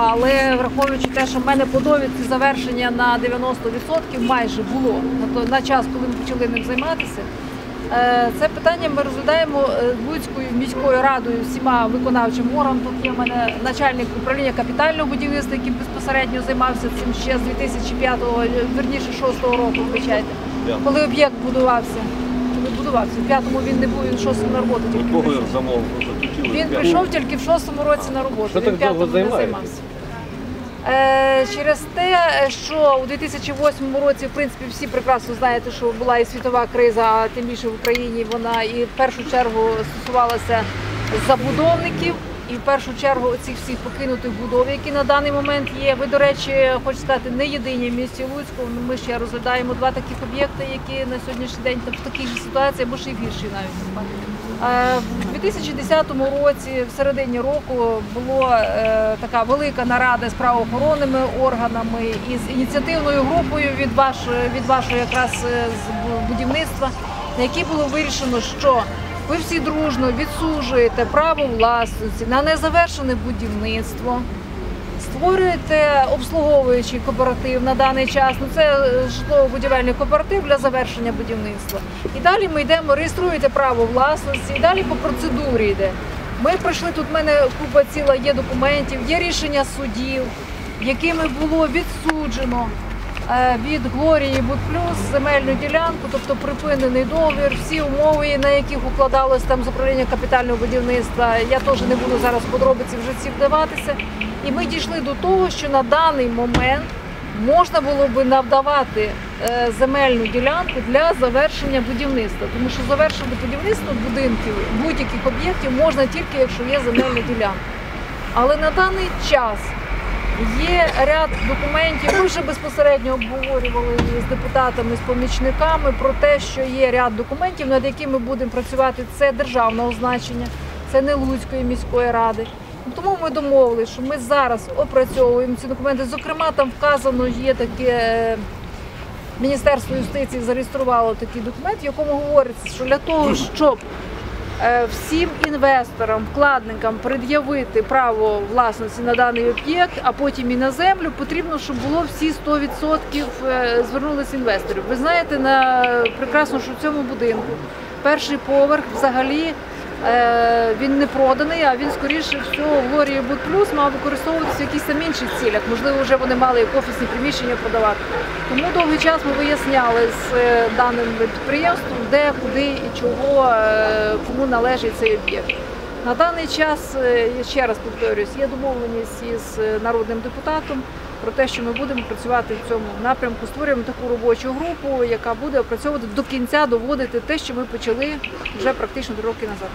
Але враховуючи те, що в мене по довідці завершення на 90% майже було на, то- на час, коли ми почали ним займатися. Е, Це питання ми розглядаємо е, Луцькою міською радою всіма виконавчим органом. Тут є в мене начальник управління капітального будівництва, який безпосередньо займався цим ще з 2005-го, е, верніше 6-го року, вибачайте, коли об'єкт будувався. Не будувався. В п'ятому він не був, він в шостому на роботу тільки? Він прийшов тільки в шостому році на роботу. Він в п'ятому не займався. Е, через те, що у 2008 році, в принципі, всі прекрасно знаєте, що була і світова криза, а тим більше в Україні вона і в першу чергу стосувалася забудовників. І в першу чергу цих всіх покинутих будов, які на даний момент є. Ви, до речі, хочу сказати, не єдині в місті Луцьку. Ми ще розглядаємо два таких об'єкти, які на сьогоднішній день в такій же ситуації, або ще й в гіршій навіть. Е, В 2010 році, в середині року, була е, така велика нарада з правоохоронними органами і з ініціативною групою від вашої від вашого якраз е, з будівництва, на якій було вирішено, що ви всі дружно відсужуєте право власності на незавершене будівництво. Створюєте обслуговуючий кооператив на даний час. Ну це е, житлово-будівельний кооператив для завершення будівництва. І далі ми йдемо, реєструєте право власності, і далі по процедурі йде. Ми пройшли тут. в мене купа ціла є документів, є рішення судів, якими було відсуджено е, від Глорії Будплюс земельну ділянку, тобто припинений договір, всі умови, на яких укладалось там з управління капітального будівництва. Я теж не буду зараз подробиці вже ці вдаватися. І ми дійшли до того, що на даний момент можна було би надавати е, земельну ділянку для завершення будівництва, тому що завершити будівництво будинків будь-яких об'єктів можна тільки якщо є земельна ділянка. Але на даний час Є ряд документів. Ми вже безпосередньо обговорювали з депутатами, з помічниками про те, що є ряд документів, над якими будемо працювати. Це державного значення, це не Луцької міської ради. Тому ми домовилися, що ми зараз опрацьовуємо ці документи. Зокрема, там вказано є таке. е, Міністерство юстиції зареєструвало такий документ, в якому говориться, що для того, щоб е, всім інвесторам, вкладникам пред'явити право власності на даний об'єкт, а потім і на землю, потрібно, щоб було всі 100% е, звернулися інвесторів. Ви знаєте, на прекрасно, що в цьому будинку перший поверх взагалі. Е, Він не проданий, а він скоріше всього в Глорії Буд Плюс мав використовуватися в якісь там інших цілях. Можливо, вже вони мали як офісні приміщення продавати. Тому довгий час ми виясняли з е, даним підприємством, де, куди і чого, е, кому належить цей об'єкт. На даний час, я ще раз повторюсь, є домовленість із народним депутатом про те, що ми будемо працювати в цьому напрямку. Створюємо таку робочу групу, яка буде опрацьовувати до кінця, доводити те, що ми почали вже практично три роки назад.